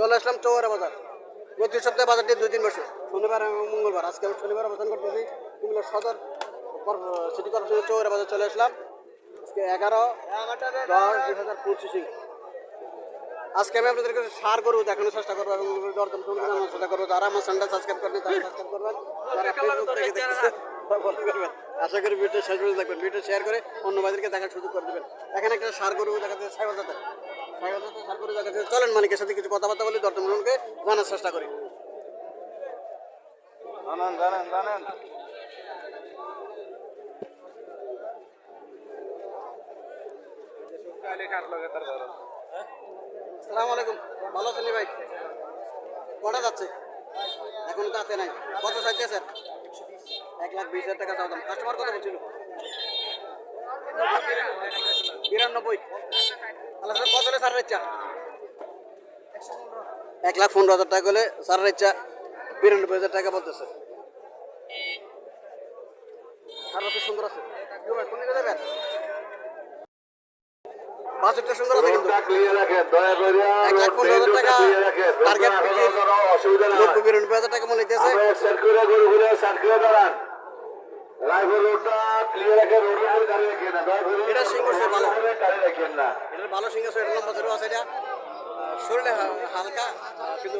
চলে আসলাম চৌয়ারা বাজার। প্রতি সপ্তাহে বাজারটি দুই দিন বসে শনিবার এবং মঙ্গলবার। আজকে আমি শনিবার অবস্থান করতেছি। কুমিল্লা সদর কর- সিটি কর্পোরেশনের চৌয়ারা বাজার চলে আসলাম। আজকে এগারো দশ দুই হাজার পঁচিশে আজকে আমি আপনাদের কাছে সার গরু দেখানোর চেষ্টা করব এবং দরদাম জানানোর চেষ্টা করব। যারা আমার চ্যানেলটা সাবস্ক্রাইব করেন তারা সাবস্ক্রাইব করবেন। যারা ফেসবুক থেকে দেখতেছেন তারা করবেন। আশা করি ভিডিও শেষ পর্যন্ত দেখবেন। ভিডিও শেয়ার করে অন্য বাজারকে দেখার সুযোগ করে দেবেন। এখানে একটা সার গরু দেখাতে সাইবার জাতের চলেন মালিকের সাথে কিছু কথাবার্তা বলি দরদাম শুনকে জানার চেষ্টা করি। জানেন জানেন জানেন। আলাইকুম। ভালো আছেন ভাই? কটা যাচ্ছে? এখন তাতে নাই। কত চাইছে স্যার এক লাখ বিশ হাজার টাকা চাও দাম। কাস্টমার কত বলছিল? বিরানব্বই। এক লাখ পনেরো হাজার টাকা হলে সার ইচ্ছা। বিরানব্বই হাজার টাকা বলতেছে। সুন্দর আছে। বাজেটটা সুন্দর কিন্তু। এক লাখ পনেরো হাজার টাকা টার্গেট বিক্রির অসুবিধা নাই। নব্বই বিরানব্বই হাজার টাকা মনে হইতেছে। আমরা সার্কুলার গরু গুলো সার্কুলার দাঁড়ান রাইফেল রোডটা ক্লিয়ার রাখেন রোড উপরে দাঁড়িয়ে রাখেন না। দয়া করে এটা সিং করছে ভালো। দাঁড়িয়ে রাখেন না। এটার ভালো সিং আছে এটা লম্বা আছে এটা। শরীরে হালকা কিন্তু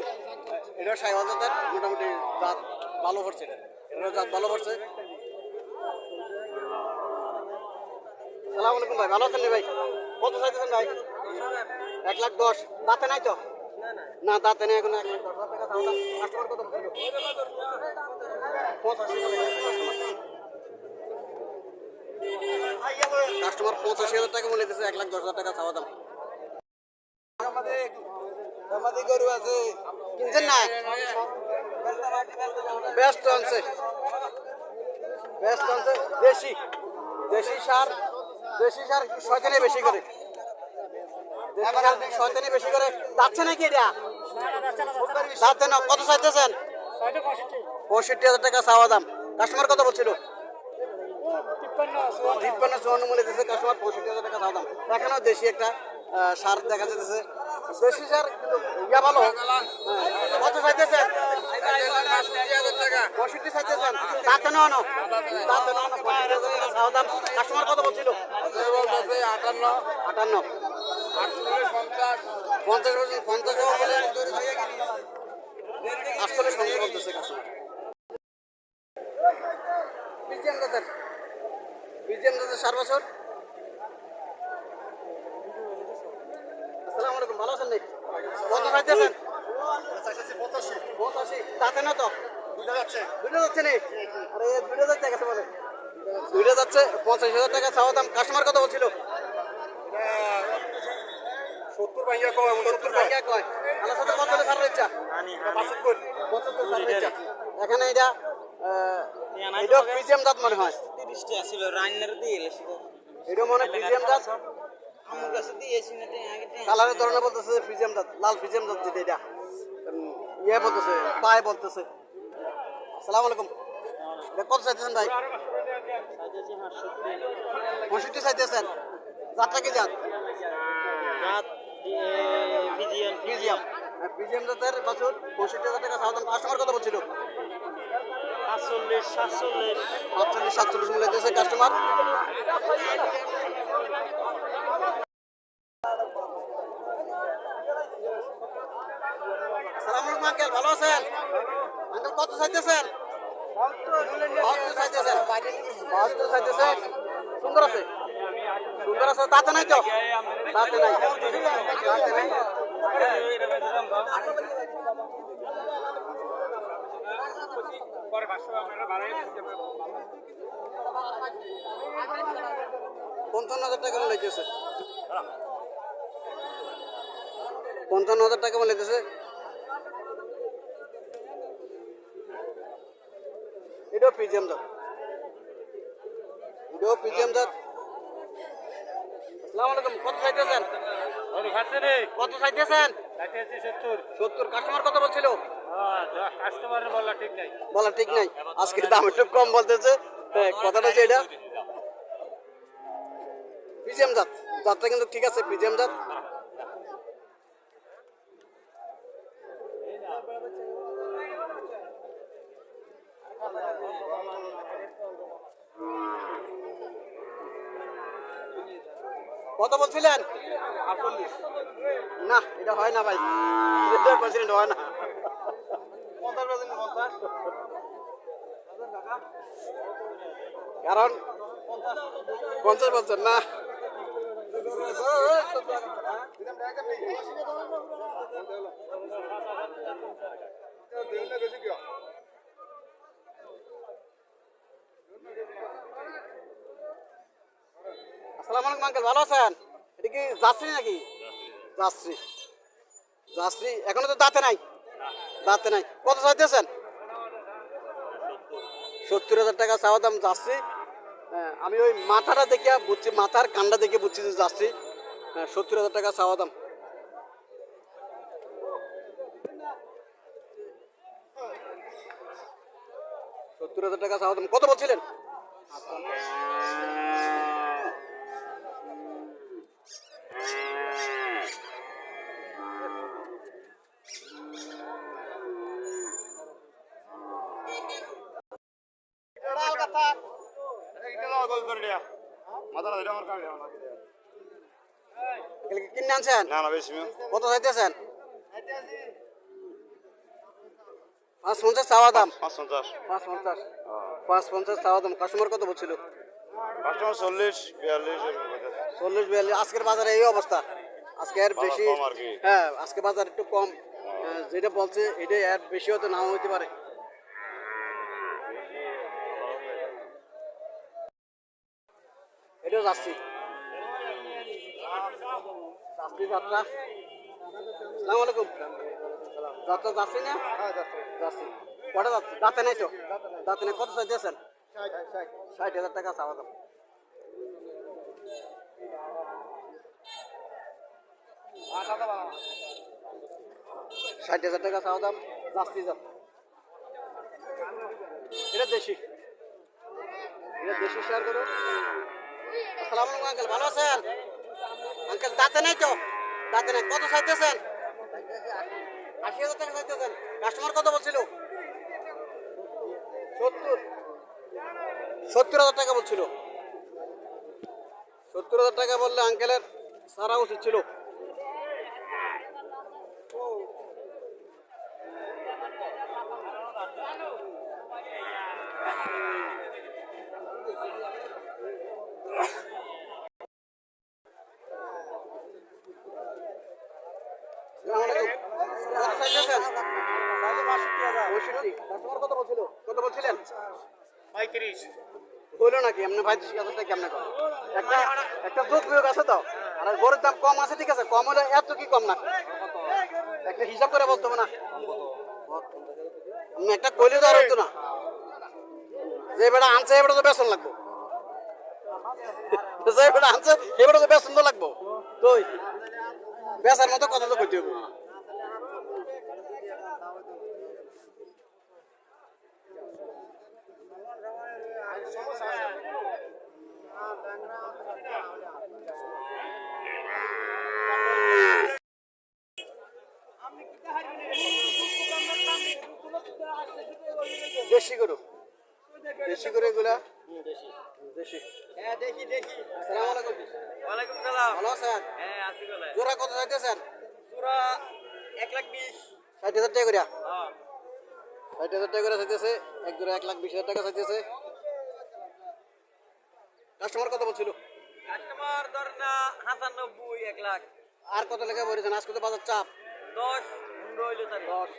এটা সাইওয়াল জাতের মোটামুটি জাত ভালো পড়ছে এটা। এটার জাত ভালো পড়ছে সালাম আলাইকুম ভাই ভালো আছেন ভাই? কত চাইতেছেন ভাই? এক লাখ দশ। দাঁতে নাই তো? না দাঁতে নেই এখন এক লাখ দশ। কাস্টমার কত পঁচাশি। কাস্টমার পঁচাশি হাজার টাকা মনে দিতেছে এক লাখ দশ হাজার টাকা চাওয়া দাম। আমাদের গরু আছে। কিনছেন না? ব্যস্ত আনছে। ব্যস্ত আনছে। দেশি দেশি সার দেশি সার শয়তানি বেশি করে। দেশি সার শয়তানি বেশি করে যাচ্ছে নাকি এটা? যাচ্ছে না। কত চাইতেছেন? পঁয়ষট্টি হাজার টাকা চাওয়া দাম। কাস্টমার কত বলছিল? তিপ্পান্ন চুয়ান্ন মূল্য দিতেছে কাস্টমার পঁয়ষট্টি হাজার টাকা দাম। এখানেও দেশি একটা সার দেখা যাচ্ছে দেশি সার ইয়া ভালো। হ্যাঁ। কত চাইতেছেন? পঁয়ষট্টি চাইতেছেন। তাতে নানো তাতে নানো পঁয়ষট্টি হাজার টাকা চাওয়া দাম। কাস্টমার কত বলছিল? আটান্ন। আটান্ন। পঞ্চাশ পঞ্চাশ আটচল্লিশ পঞ্চাশ বলতেছে কাস্টমার বিজিএম দাদার বিজিএম দাদার চার বছর আসসালামু আলাইকুম ভালো আছেন নাকি? কত খাইতেছেন পঁচাশি। তাতে না তো? দুটো যাচ্ছে দুটো যাচ্ছে নি আরে দুটো যাচ্ছে গেছে বলে দুটো যাচ্ছে পঞ্চাশ হাজার টাকা চাওয়া দাম। কাস্টমার কত বলছিল? সত্তর ভাইয়া সত্তর কয়। আল্লাহ সাথে কত হলে ছাড়ার ইচ্ছা। পঁচাত্তর। পঁচাত্তর ইচ্ছা। এখানে এটা এটা দাঁত মনে হয়। তিরিশটা ছিল রান্নার দিয়ে এলেছিল এটা মনে হয় পিজিএম আমার কাছে। দিয়েছি না কালারের ধরনের বলতেছে পিজিএম দাঁত লাল পিজিএম দাঁত যেটা এটা। ইয়ে বলতেছে পায়ে বলতেছে। আসসালামু আলাইকুম। কত চাইতেছেন ভাই? পঁয়ষট্টি চাইতেছেন। যাত্রা কি জাত? দিয়ে ভিজিয়ান পিজিএম পিজিএম জাতের বছর পঁয়ষট্টি হাজার টাকা দাম কাস্টমার কত বলছিল। পাঁচচল্লিশ সাতচল্লিশ। মূল্য দিয়েছে কাস্টমার সালাম আলাইকুম, আঙ্কেল, ভালো আছেন? আঙ্কেল, কত চাইতেছেন। সুন্দর আছে? সুন্দর আছে, তাতে নাই তো? তাতে নাই। তাতে নাই। পঞ্চান্ন হাজার টাকা মনে লাগতেছে পঞ্চান্ন হাজার টাকা মনে লাগতেছে এটাও পিজিএম দাম। এটাও পিজিএম দাম। আসসালামু আলাইকুম কত চাইতেছেন? কত চাইতেছেন? সত্তর। কাস্টমার কত বলছিল? বলা ঠিক নাই। আজকে দাম একটু কম বলতেছে। কথাটা হচ্ছে এটা। পিজিএম জাত। জাতটা কিন্তু ঠিক আছে পিজিএম জাত। কত বলছিলেন? না, এটা হয় না ভাই। পার্সেন্ট হয় না। কারণ পঞ্চাশ বছর, না? আসসালামু আলাইকুম, আঙ্কেল, ভালো আছেন? এটা কি যাত্রী নাকি? যাত্রী যাত্রী এখনও তো দাঁতে নাই? দাঁতে নাই। কত চাইতেছেন সত্তর হাজার টাকা চাওয়া দাম যাচ্ছি। হ্যাঁ, আমি ওই মাথাটা দেখে বুঝছি মাথার কান্ডা দেখে বুঝছি যে যাচ্ছি। হ্যাঁ, সত্তর হাজার টাকা চাওয়া দাম। সত্তর হাজার টাকা চাওয়া দাম। কত বলছিলেন? এগুলো কি কিনে আনছেন? না না বেশি কত চাইতেছেন? পাঁচ পঞ্চাশ চাওয়া দাম। পাঁচ পঞ্চাশ পাঁচ পঞ্চাশ পাঁচ পঞ্চাশ চাওয়া দাম। কাস্টমার কত বলছিল? কাস্টমার চল্লিশ বিয়াল্লিশ চল্লিশ বিয়াল্লিশ। আজকের বাজারে এই অবস্থা। আজকে এর বেশি। হ্যাঁ আজকে বাজার একটু কম। হ্যাঁ, যেটা বলছে এটা এর বেশি হতে নাও হইতে পারে। এটাও যাচ্ছি যাচ্ছি যাত্রা। সালাম আলাইকুম। যাত্রা যাচ্ছি না? যাচ্ছি কটা যাচ্ছি দাঁতে নেই তো? দাঁতে নেই। কত চাইতেছেন ষাট। হাজার টাকা চাওয়া দাম ষাট হাজার টাকা চাওয়া দাম যাচ্ছি যাত এটা দেশি। এটা দেশি শেয়ার করো। আসসালামু আঙ্কেল, ভালো আঙ্কেল, দাঁতে নেই তো? দাঁতে নেই। কত আশি হাজার কাস্টমার কত বলছিল? সত্তর হাজার টাকা বলছিল। সত্তর হাজার টাকা বললে আঙ্কেলের সারা উচিত ছিল। কত নাকি? এমনি পঁয়ত্রিশ হাজারটা কেমনে কম আছে তো? আর গরুর দাম কম আছে, ঠিক আছে? কম হলে এত কি কম না? একটা হিসাব করে বলতে না? একটা কইলে যে বেটা আনছে, এবারে তো লাগবো। যে বেটা আনছে, এবারে তো বেতন তো লাগবো। তুই বেচার মতো কথা তো কইতে হবে দেশি গরু। দেশি গরু এগুলা? হ্যাঁ হ্যাঁ আসি গেলে জোড়া কত চাইতেছেন? পুরা এক লাখ বিশ। ষাট হাজার টাকা করিয়া হ্যাঁ। ষাট হাজার টাকা করে চাইতেছে এক জোড়া এক লাখ বিশ হাজার টাকা চাইতেছে। কাস্টমার কত বলছিল? কাস্টমার ধর না হাসানব্বই এক লাখ। আর কত লেখা বলেছেন? আজকে তো বাজার চাপ। দশ পনেরো হইল দশ।